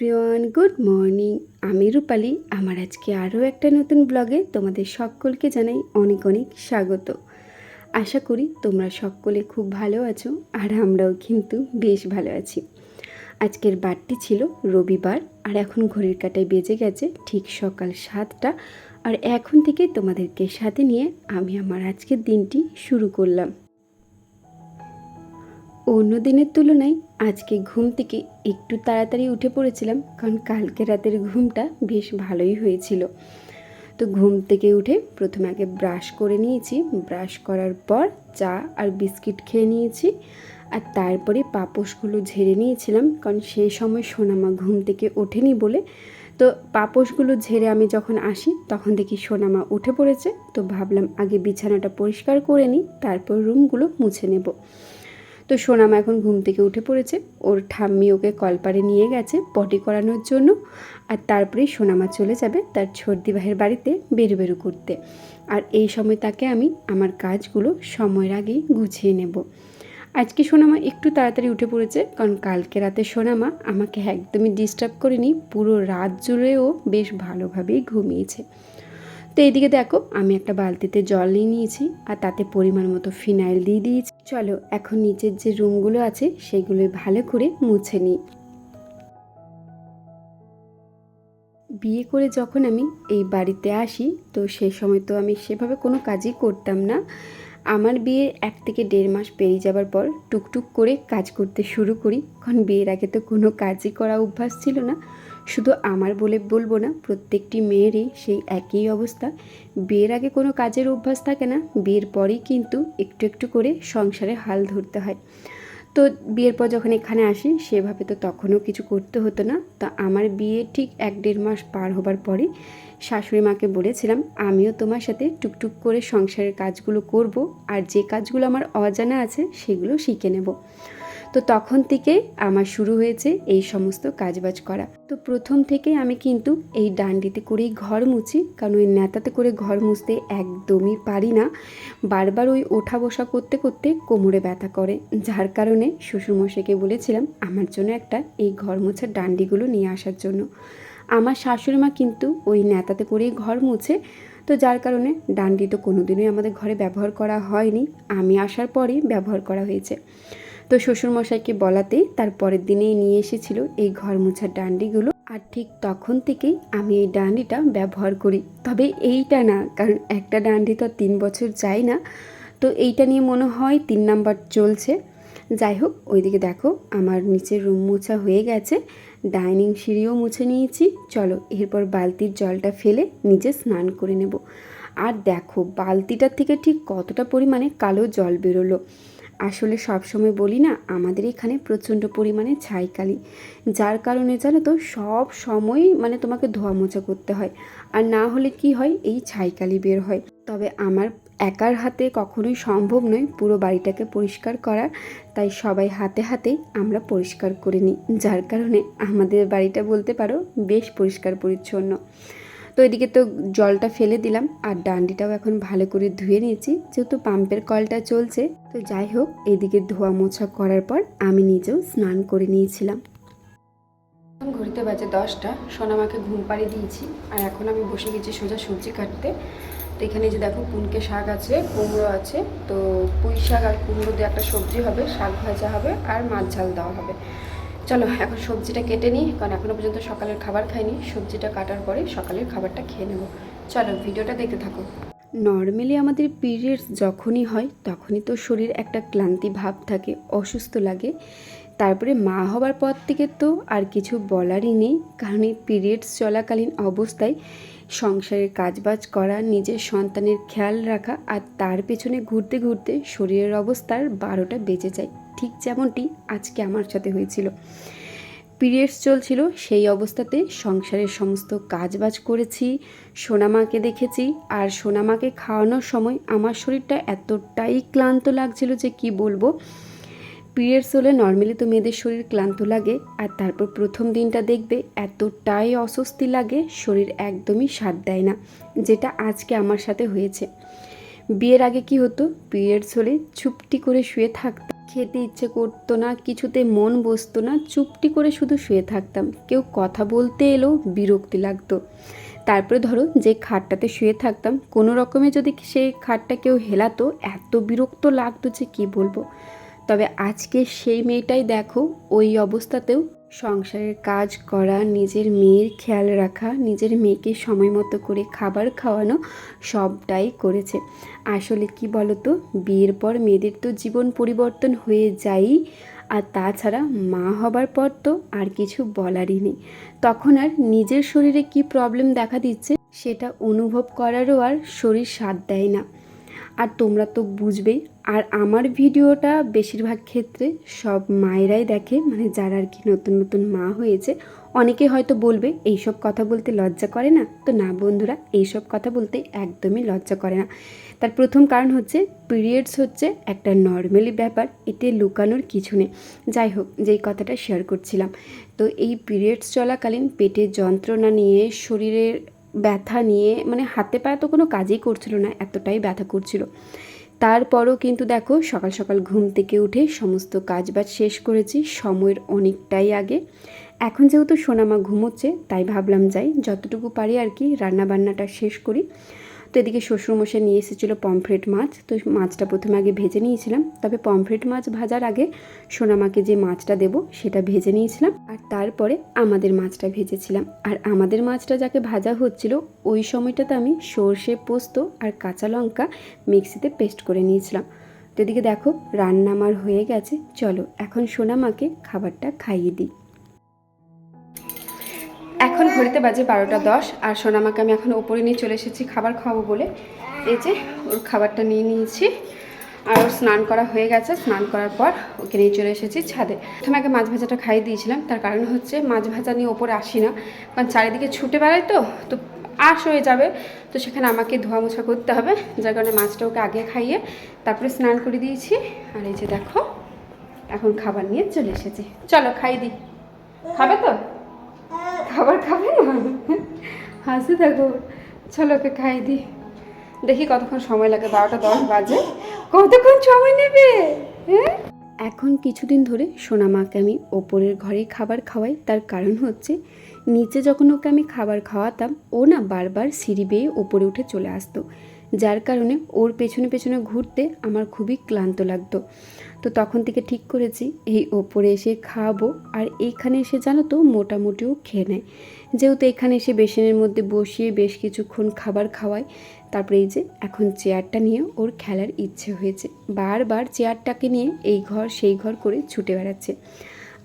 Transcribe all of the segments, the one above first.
Everyone, good morning. আমি রূপালি। আমার আজকে আরও একটা নতুন ব্লগে তোমাদের সকলকে জানাই অনেক অনেক স্বাগত। আশা করি তোমরা সকলে খুব ভালো আছো আর আমরাও কিন্তু বেশ ভালো আছি। আজকের বারটি ছিল রবিবার আর এখন ঘড়ির কাটায় বেজে গেছে ঠিক সকাল সাতটা আর এখন থেকে তোমাদেরকে সাথে নিয়ে আমি আমার আজকের দিনটি শুরু করলাম। অন্য দিনের তুলনায় আজকে ঘুম থেকে একটু তাড়াতাড়ি উঠে পড়েছিলাম কারণ কালকে রাতের ঘুমটা বেশ ভালোই হয়েছিল। তো ঘুম থেকে উঠে প্রথমে আগে ব্রাশ করে নিয়েছি। ব্রাশ করার পর চা আর বিস্কিট খেয়ে নিয়েছি আর তারপরে পাপোশগুলো ঝেড়ে নিয়েছিলাম কারণ সেই সময় সোনামা ঘুম থেকে ওঠেনি বলে। তো পাপোশগুলো ঝেড়ে আমি যখন আসি তখন দেখি সোনামা উঠে পড়েছে। তো ভাবলাম আগে বিছানাটা পরিষ্কার করে নিই, তারপর রুমগুলো মুছে নেব। তো সোনামা এখন ঘুম থেকে উঠে পড়েছে। ওর ঠাম্মি ওকে কলপারে নিয়ে গেছে পটি করানোর জন্য। আর তারপরে সোনামা চলে যাবে তার ছর্দি ভাইয়ের বাড়িতে বেরু বেরু করতে। আর এই সময় তাকে আমি আমার কাজগুলো সময়ের আগেই গুছিয়ে নেব। আজকে সোনামা একটু তাড়াতাড়ি উঠে পড়েছে, কারণ কালকে রাতে সোনামা আমাকে একদমই ডিস্টার্ব করেনি। পুরো রাত জুড়েও বেশ ভালোভাবেই ঘুমিয়েছে। তো এইদিকে দেখো, আমি একটা বালতিতে জল নিয়ে নিয়েছি আর তাতে পরিমাণ মতো ফিনাইল দিয়ে দিয়েছি। চলো এখন নিচের যে রুমগুলো আছে, সেগুলো ভালো করে মুছে নিই। বিয়ে করে যখন আমি এই বাড়িতে আসি, তো সেই সময় তো আমি সেভাবে কোনো কাজই করতাম না। আমার বিয়ের এক থেকে দেড় মাস পেরিয়ে যাবার পর টুকটুক করে কাজ করতে শুরু করি। কারণ বিয়ের আগে তো কোনো কাজই করা অভ্যাস ছিল না। শুধু আমার বলে বলব না, প্রত্যেকটি মেয়েরই সেই একই অবস্থা। বিয়ের আগে কোনো কাজের অভ্যাস থাকে না, বিয়ের পরেই কিন্তু একটু একটু করে সংসারে হাল ধরতে হয়। তো বিয়ের পর যখন এখানে আসি, সেভাবে তো তখনও কিছু করতে হতো না। তো আমার বিয়ে ঠিক এক দেড় মাস পার হবার পরে শাশুড়ি মাকে বলেছিলাম, আমিও তোমার সাথে টুকটুক করে সংসারের কাজগুলো করব, আর যে কাজগুলো আমার অজানা আছে, সেগুলো শিখে নেব। তো তখন থেকে আমার শুরু হয়েছে এই সমস্ত কাজবাজ করা। তো প্রথম থেকে আমি কিন্তু এই ডান্ডিতে করেই ঘর মুছি, কারণ ওই নেতাতে করে ঘর মুছতে একদমই পারি না। বারবার ওই ওঠা বসা করতে করতে কোমরে ব্যথা করে, যার কারণে শ্বশুরমশাইকে বলেছিলাম আমার জন্য একটা এই ঘর মোছার ডান্ডিগুলো নিয়ে আসার জন্য। আমার শাশুড়ি মা কিন্তু ওই নেতাতে করেই ঘর মুছে, তো যার কারণে ডান্ডি তো কোনোদিনই আমাদের ঘরে ব্যবহার করা হয়নি। আমি আসার পরেই ব্যবহার করা হয়েছে। তো শ্বশুরমশাইকে বলাতেই তার পরের দিনেই নিয়ে এসেছিল এই ঘর মোছার ডান্ডিগুলো। আর ঠিক তখন থেকেই আমি এই ডান্ডিটা ব্যবহার করি। তবে এইটা না, কারণ একটা ডান্ডি তো তিন বছর যায় না। তো এইটা নিয়ে মনে হয় তিন নাম্বার চলছে। যাই হোক, ওইদিকে দেখো আমার নিচের রুম মোছা হয়ে গেছে। ডাইনিং সিঁড়িও মুছে নিয়েছি। চলো এরপর বালতির জলটা ফেলে নিচে স্নান করে নেব। আর দেখো, বালতিটার থেকে ঠিক কতটা পরিমাণে কালো জল বেরোলো। আসলে সবসময় বলি না, আমাদের এখানে প্রচণ্ড পরিমাণে ছাইকালি। যার কারণে জানো তো, সব সময় মানে তোমাকে ধোয়া মোছা করতে হয়। আর না হলে কি হয়? এই ছাইকালি বের হয়। তবে আমার একার হাতে কখনোই সম্ভব নয় পুরো বাড়িটাকে পরিষ্কার করা তাই সবাই হাতে হাতেই আমরা পরিষ্কার করে নিই। যার কারণে আমাদের বাড়িটা বলতে পারো, বেশ পরিষ্কার পরিচ্ছন্ন। তো এদিকে তো জলটা ফেলে দিলাম আর ডান্ডিটাও এখন ভালো করে ধুয়ে নিয়েছি, যেহেতু পাম্পের কলটা চলছে। তো যাই হোক, এদিকে ধোয়া মোছা করার পর আমি নিজেও স্নান করে নিয়েছিলাম। ঘড়িতে বাজে দশটা, সোনা সোনামাকে ঘুম পাড়িয়ে দিয়েছি আর এখন আমি বসে গেছি সোজা সবজি কাটতে। তো এখানে যে দেখো পুনকে শাক আছে, কুমড়ো আছে, তো পুঁই শাক আর কুমড়ো দিয়ে একটা সবজি হবে, শাক ভাজা হবে আর মাছ ঝাল দেওয়া হবে। চলো, এখন সবজিটা কেটে নিই, কারণ এখনও পর্যন্ত সকালের খাবার খাইনি। সবজিটা কাটার পরে সকালের খাবারটা খেয়ে নেব। চলো, ভিডিওটা দেখতে থাকো। নর্মালি আমাদের পিরিয়ডস যখনই হয়, তখনই তো শরীর একটা ক্লান্তি ভাব থাকে, অসুস্থ লাগে। তারপরে মা হবার পর থেকে তো আর কিছু বলারই নেই, কারণ এই পিরিয়ডস চলাকালীন অবস্থায় সংসারের কাজবাজ করা, নিজের সন্তানের খেয়াল রাখা আর তার পেছনে ঘুরতে ঘুরতে শরীরের অবস্থার বারোটা বেজে যায়। ঠিক যেমনটি আজকে আমার সাথে হয়েছিল। পিরিয়ডস চলছিল, সেই অবস্থাতে সংসারের সমস্ত কাজবাজ করেছি, সোনামাকে দেখেছি আর সোনামাকে খাওয়ানোর সময় আমার শরীরটা এতটাই ক্লান্ত লাগছিল যে কি বলব পিরিয়ডস হলে নর্মালি তো মেয়েদের শরীর ক্লান্ত লাগে, আর তারপর প্রথম দিনটা দেখবে এতটাই অস্বস্তি লাগে, শরীর একদমই সাথ দেয় না, যেটা আজকে আমার সাথে হয়েছে। বিয়ের আগে কি হতো, পিরিয়ডস হলে চুপটি করে শুয়ে থাকতাম। খেতে ইচ্ছে করতো না, কিছুতে মন বসতো না, চুপটি করে শুধু শুয়ে থাকতাম। কেউ কথা বলতে এলেও বিরক্তি লাগতো। তারপরে ধরো যে খাটটাতে শুয়ে থাকতাম, কোনো রকমে যদি সেই খাটটা কেউ হেলাতো, এত বিরক্ত লাগতো যে কী বলব? তবে আজকে সেই মেয়েটাই দেখো ওই অবস্থাতেও সংসারের কাজ করা, নিজের মেয়ের খেয়াল রাখা, নিজের মেয়েকে সময় মতো করে খাবার খাওয়ানো সবটাই করেছে। আসলে কি বলতো, বিয়ের পর মেয়েদের তো জীবন পরিবর্তন হয়ে যায়ই, আর তাছাড়া মা হবার পর তো আর কিছু বলারই নেই। তখন আর নিজের শরীরে কি প্রবলেম দেখা দিচ্ছে, সেটা অনুভব করারও আর শরীর সাথ দেয় না। আর তোমরা তো বুঝবেই। আর আমার ভিডিওটা বেশিরভাগ ক্ষেত্রে সব মায়েরাই দেখে মানে যারা আর কি নতুন নতুন মা হয়েছে, অনেকে হয়তো বলবে, এইসব কথা বলতে লজ্জা করে না? তো না বন্ধুরা, এইসব কথা বলতে একদমই লজ্জা করে না। তার প্রথম কারণ হচ্ছে পিরিয়ডস হচ্ছে একটা নর্মালি ব্যাপার, এতে লুকানোর কিছু নেই। যাই হোক, যেই কথাটা শেয়ার করছিলাম। তো এই পিরিয়ডস চলাকালীন পেটের যন্ত্রণা নিয়ে, শরীরের ব্যথা নিয়ে মানে হাতে পায়ে তো কোনো কাজই করছিল না, এতটাই ব্যথা করছিল। তারপরও কিন্তু দেখো, সকাল সকাল ঘুম থেকে উঠে সমস্ত কাজ বাজ শেষ করেছি, সময়ের অনেকটাই আগে। এখন যেহেতু সোনামা ঘুমোচ্ছে, তাই ভাবলাম যাই, যতটুকু পারি আর কি, রান্নাবান্নাটা শেষ করি। তো এদিকে শ্বশুরমশাই নিয়ে এসেছিল পমফ্রেট মাছ। তো মাছটা প্রথমে আগে ভেজে নিয়েছিলাম। তবে পমফ্রেট মাছ ভাজার আগে সোনামাকে যে মাছটা দেব, সেটা ভেজে নিয়েছিলাম। আর তারপরে আমাদের মাছটা ভেজেছিলাম। আর আমাদের মাছটা যাকে ভাজা হচ্ছিল, ওই সময়টাতে আমি সর্ষে পোস্ত আর কাঁচা লঙ্কা মিক্সিতে পেস্ট করে নিয়েছিলাম। তো এদিকে দেখো, রান্না আমার হয়ে গেছে। চলো, এখন সোনামাকে খাবারটা খাইয়ে দিই। এখন ঘড়িতে বাজে বারোটা দশ, আর সোনামাকে আমি এখন ওপরে নিয়ে চলে এসেছি খাবার খাওয়াবো বলে। এই যে, ওর খাবারটা নিয়ে নিয়েছি। আর ওর স্নান করা হয়ে গেছে। স্নান করার পর ওকে নিয়ে চলে এসেছি ছাদে। প্রথমে আগে মাছ ভাজাটা খাইয়ে দিয়েছিলাম। তার কারণ হচ্ছে মাছ ভাজা নিয়ে ওপরে আসি না। কারণ চারিদিকে ছুটে বেড়াই তো তো আশ হয়ে যাবে। তো সেখানে আমাকে ধোয়া মোছা করতে হবে। যার কারণে মাছটা ওকে আগে খাইয়ে তারপরে স্নান করে দিয়েছি। আর এই যে দেখো, এখন খাবার নিয়ে চলে এসেছি। চলো খাইয়ে দিই। খাবে তো? খাবার খাবে? না হাসি দেখো চলো ওকে খাই দি। দেখি কতক্ষণ সময় লাগে বারোটা দশ বাজে। কতক্ষণ সময় নেবে? হ্যাঁ? এখন কিছুদিন ধরে সোনা মাকে আমি ওপরের ঘরে খাবার খাওয়াই। তার কারণ হচ্ছে নিচে যখন ওকে আমি খাবার খাওয়াতাম ও না বারবার সিঁড়ি বেয়ে ওপরে উঠে চলে আসতো। যার কারণে ওর পেছনে পেছনে ঘুরতে আমার খুবই ক্লান্ত লাগতো। তো তখন থেকে ঠিক করেছি, এই ওপরে এসে খাওয়াবো আর এইখানে এসে জানো তো, মোটামুটিও খেয়ে নেয়। যেহেতু এখানে এসে বেসিনের মধ্যে বসিয়ে বেশ কিছুক্ষণ খাবার খাওয়াই, তারপরে এই যে এখন চেয়ারটা নিয়ে ওর খেলার ইচ্ছে হয়েছে। বারবার চেয়ারটাকে নিয়ে এই ঘর সেই ঘর করে ছুটে বেড়াচ্ছে।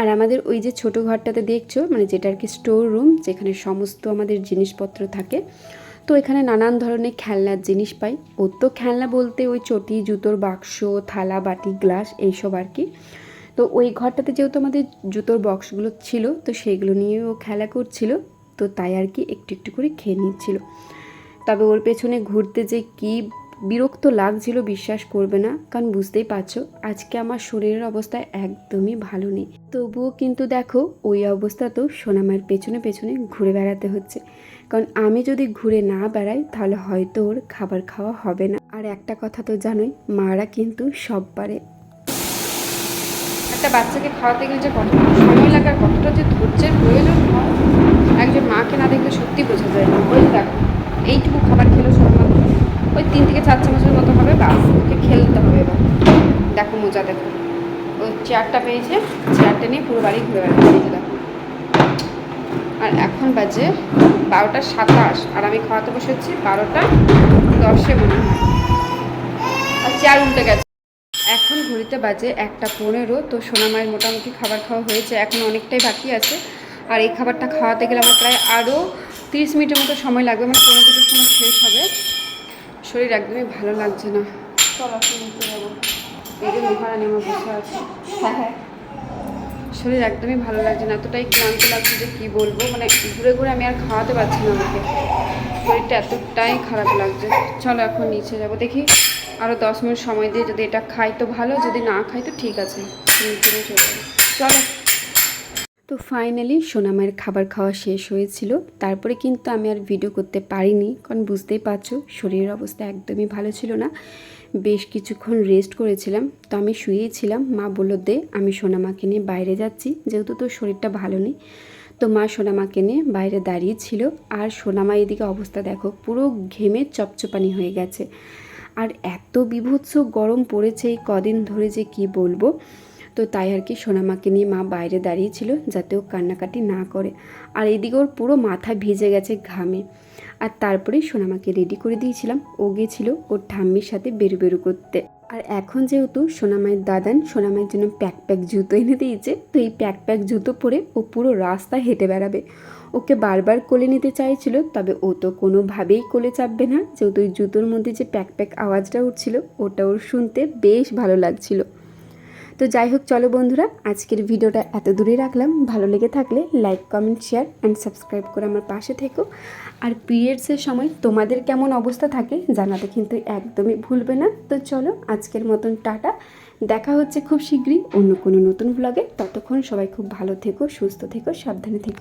আর আমাদের ওই যে ছোট ঘরটাতে দেখছ মানে যেটা আর কি স্টোর রুম যেখানে সমস্ত আমাদের জিনিসপত্র থাকে তো এখানে নানান ধরনের খেলনার জিনিস পাই। ওর তো খেলনা বলতে ওই চটি, জুতোর বাক্স, থালা, বাটি, গ্লাস এইসব আর কি। তো ওই ঘরটাতে যেহেতু আমাদের জুতোর বক্সগুলো ছিল, তো সেইগুলো নিয়ে ও খেলা করছিল। তো তাই আর কি একটু একটু করে খেয়ে নিচ্ছিল। তবে ওর পেছনে ঘুরতে যে কি বিরক্ত লাগছিল বিশ্বাস করবে না, কারণ বুঝতেই পারছ, আজকে আমার শরীরের অবস্থা একদমই ভালো নেই। তবুও কিন্তু দেখো, ওই অবস্থাতেও সোনামার পেছনে পেছনে ঘুরে বেড়াতে হচ্ছে। কারণ আমি যদি ঘুরে না বেড়াই, তাহলে হয়তো ওর খাবার খাওয়া হবে না। আর একটা কথা তো জানোই, মারা কিন্তু সব পারে। একটা বাচ্চাকে খাওয়াতে গেলে যে কতটা সময় লাগে আর কতটা যে ধৈর্যের প্রয়োজন হয়, একজন মাকে না দেখলে সত্যি বোঝা যায় না। ওই দেখো, এইটুকু খাবার খেলো সোনামা ওই তিন থেকে চার চামচের মতো হবে, বাস, ওকে খেলতে হবে এবার। দেখো মোজা, দেখো। ও চেয়ারটা পেয়েছে চেয়ারটা নিয়ে পুরো বাড়ি ঘুরে বেড়াচ্ছে, দেখো। আর এখন বাজে বারোটা সাতাশ আর আমি খাওয়াতে বসেছি বারোটা দশে মনে হয়। আর চেয়ার উল্টে গেছে। এখন ঘড়িতে বাজে একটা পনেরো তো সোনামায়ের মোটামুটি খাবার খাওয়া হয়েছে। এখন অনেকটাই বাকি আছে। আর এই খাবারটা খাওয়াতে গেলে আমার প্রায় আরও তিরিশ মিনিটের মতো সময় লাগবে। মানে পনেরো দুটোর সময় শেষ হবে। শরীর একদমই ভালো লাগছে না। চল এই যে মহারানি আমার বসে আছে। হ্যাঁ হ্যাঁ। শরীর একদমই ভালো লাগছে না। এতটাই ক্লান্ত লাগছে যে কী বলব? মানে ঘুরে ঘুরে আমি আর খাওয়াতে পারছি না আমাকে। শরীরটা এতটাই খারাপ লাগছে। চলো এখন নিচে যাব। দেখি আরও দশ মিনিট সময় দিয়ে যদি এটা খাই তো ভালো, যদি না খাই তো ঠিক আছে। চলো তো ফাইনালি সোনামায়ের খাবার খাওয়া শেষ হয়েছিল। তারপরে কিন্তু আমি আর ভিডিও করতে পারিনি, কারণ বুঝতেই পারছ, শরীরের অবস্থা একদমই ভালো ছিল না। বেশ কিছুক্ষণ রেস্ট করেছিলাম। তো আমি শুয়েছিলাম মা বলল, দে, আমি সোনামাকে নিয়ে বাইরে যাচ্ছি। যেহেতু তোর শরীরটা ভালো নেই। তো মা সোনামাকে নিয়ে বাইরে দাঁড়িয়ে ছিল। আর সোনামা এদিকে অবস্থা দেখো, পুরো ঘেমে চপচপানি হয়ে গেছে। আর এত বিভৎস গরম পড়েছে এই কদিন ধরে যে কি বলব? তো তাই আর কি সোনামাকে নিয়ে মা বাইরে দাঁড়িয়েছিল যাতে ও কান্নাকাটি না করে। আর এদিকে ওর পুরো মাথা ভিজে গেছে ঘামে। আর তারপরে সোনামাকে রেডি করে দিয়েছিলাম। ও গেছিল ওর ঠাম্মির সাথে বেরু বেরু করতে। আর এখন যেহেতু সোনামায়ের দাদান, সোনামায়ের জন্য প্যাক প্যাক জুতো এনে দিয়েছে, তো এই প্যাক প্যাক জুতো পরে ও পুরো রাস্তা হেঁটে বেড়াবে। ওকে বারবার কোলে নিতে চাইছিল, তবে ও তো কোনোভাবেই কোলে চাপবে না। যেহেতু ওই জুতোর মধ্যে যে প্যাক প্যাক আওয়াজটা উঠছিল, ওটা ওর শুনতে বেশ ভালো লাগছিল। তো যাই হোক, চলো বন্ধুরা, আজকের ভিডিওটা এত দূরে রাখলাম। ভালো লেগে থাকলে like comment share and subscribe করে আমার পাশে থেকো। আর পিরিয়ডসের সময় তোমাদের কেমন অবস্থা থাকে জানাতে কিন্তু একদমই ভুলবে না। তো চলো, আজকের মতন টাটা। দেখা হচ্ছে খুব শীঘ্রই অন্য কোনো নতুন ব্লগে ততক্ষণ সবাই খুব ভালো থেকো, সুস্থ থেকো, সাবধানে থেকো।